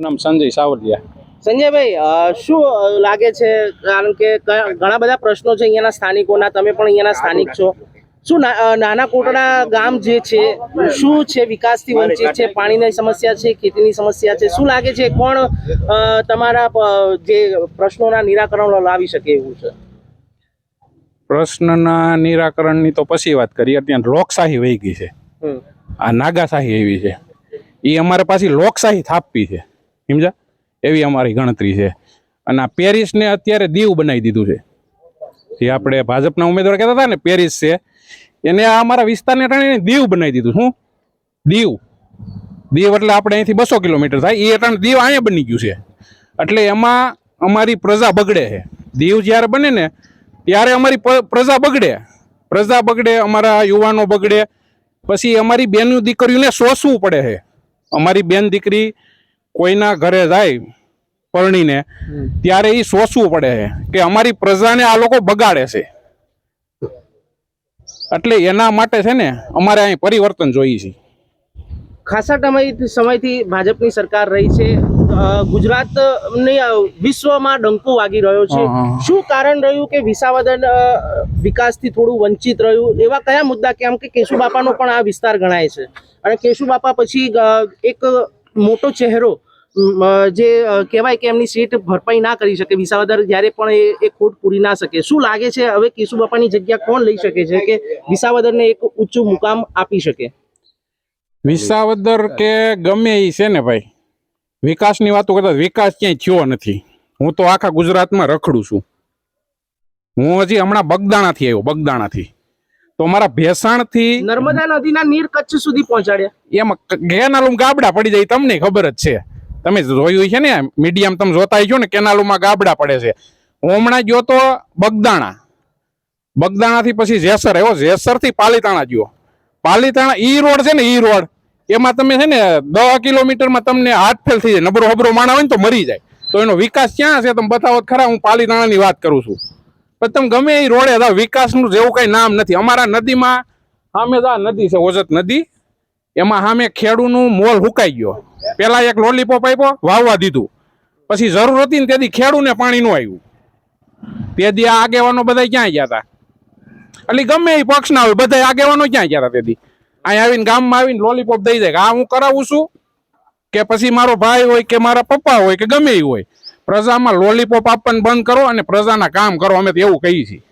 નામ સંજય સાવરિયા. સંજયભાઈ શું લાગે છે કારણ કે ઘણા બધા પ્રશ્નો છે અહીંયાના સ્થાનિકોના તમે પણ અહીંયાના સ્થાનિક છો. શું ના- નાના કોટડા ગામ જે છે શું છે વિકાસથી વંચિત છે? પાણીની સમસ્યા છે ખેતીની સમસ્યા છે? શું લાગે છે કોણ તમારા જે પ્રશ્નોના નિરાકરણ લાવી શકે એવું છે? પ્રશ્નના નિરાકરણની તો પછી વાત કરીએ. અત્યારે લોકશાહી વહી ગઈ છે. હમ. આ નાગાશાહી એવી છે. એ અમારે પાછી લોકશાહી થાપવી છે. સમજા એવી અમારી ગણતરી છે. અને આ પેરિસને અત્યારે દીવ બનાવી દીધું છે. જે આપણે ભાજપના ઉમેદવાર કહેતા હતા ને, પેરિસ છે. એને આ અમારા વિસ્તારને ટાણે દીવ બનાવી દીધું શું દીવ. દીવ એટલે આપણે અહીંથી બસો કિલોમીટર થાય. એ અટાણે દીવ અહીંયા બની ગયું છે. એટલે એમાં અમારી પ્રજા બગડે છે. દીવ જ્યારે બને ને, ત્યારે અમારી પ્રજા બગડે. પ્રજા બગડે, અમારા યુવાનો બગડે. પછી અમારી બેનનું દીકરીઓને સોસવું પડે છે. અમારી બેન દીકરી કોઈના ઘરે જાય પરણીને ત્યારે એ સોસવું પડે છે કે અમારી પ્રજાને આ લોકો બગાડે છે. એટલે એના માટે છે ને અમારે અહીં પરિવર્તન જોઈએ છે. ખાસા સમય સમયથી ભાજપની સરકાર રહી છે. ગુજરાતની વિશ્વમાં ડંકો વાગી રહ્યો છે. શું કારણ રહ્યું કે વિસાવદન વિકાસથી થોડું વંચિત રહ્યું? એવા કયા મુદ્દા કેમ કે કેશુબાપાનો પણ આ વિસ્તાર ગણાય છે? અને કેશુબાપા પછી એક મોટો ચહેરો જે કહેવાય કે એમની સીટ ભરપાઈ ના કરી શકે વિસાવદર જ્યારે પણ એ એ ખોટ પૂરી ના શકે. શું લાગે છે હવે કેશુબાપાની જગ્યા કોણ લઈ શકે છે કે વિસાવદરને એક ઊંચું મુકામ આપી શકે? વિસાવદર કે ગમે એ છે ને ભાઈ. વિકાસની વાતો કરતા વિકાસ ક્યાંય થયો નથી. હું તો આખા ગુજરાતમાં રખડું છું. હું હજી હમણાં બગદાણાથી આવ્યો બગદાણાથી. તો મારા ભેસાણથી નર્મદા નદીના નીર કચ્છ સુધી પહોંચાડ્યા. એમાં કેનાલુમ ગાબડા પડી જાય તમને ખબર જ છે. તમે જોયું છે ને, મીડિયમ તમે જોતા છો ને, કેનાલોમાં ગાબડા પડે છે. હું હમણાં ગયો તો બગદાણા. બગદાણાથી પછી જેસર, એવો જેસરથી પાલીતાણા ગયો. પાલીતાણા, ઈ રોડ છે ને, ઈ રોડ. એમાં તમે છે ને દસ કિલોમીટરમાં તમને હાથ ફેલ થઈ જાય નબરો હબરો માણા હોય ને તો મરી જાય. તો એનો વિકાસ ક્યાં છે? તમે બતાવો ખરા, હું પાલીતાણાની વાત કરું છું. પણ તમે ગમે એ રોડે વિકાસનું જેવું કંઈ નામ નથી. અમારા નદીમાં સામે નદી છે, ઓજત નદી. એમાં સામે ખેડૂનું મોલ હુકાઈ ગયો. પેલા એક લોલીપોપ આપ્યો વાવવા દીધું. પછી જરૂર હતી ને તેથી ખેડૂને પાણી નું આવ્યું તેથી આ આગેવાનો બધા ક્યાં ગયા હતા એટલે ગમે એ પક્ષ ના હોય બધા આગેવાનો ક્યાં ગયા હતા તેથી? અહીં આવીને ગામમાં આવીને લોલીપોપ દઈ કે આ હું કરાવું છું? કે પછી મારો ભાઈ હોય કે મારા પપ્પા હોય કે ગમે એ હોય. પ્રજામાં લોલીપોપ આપવાનું બંધ કરો અને પ્રજાના કામ કરો. અમે તો એવું કહીએ છીએ.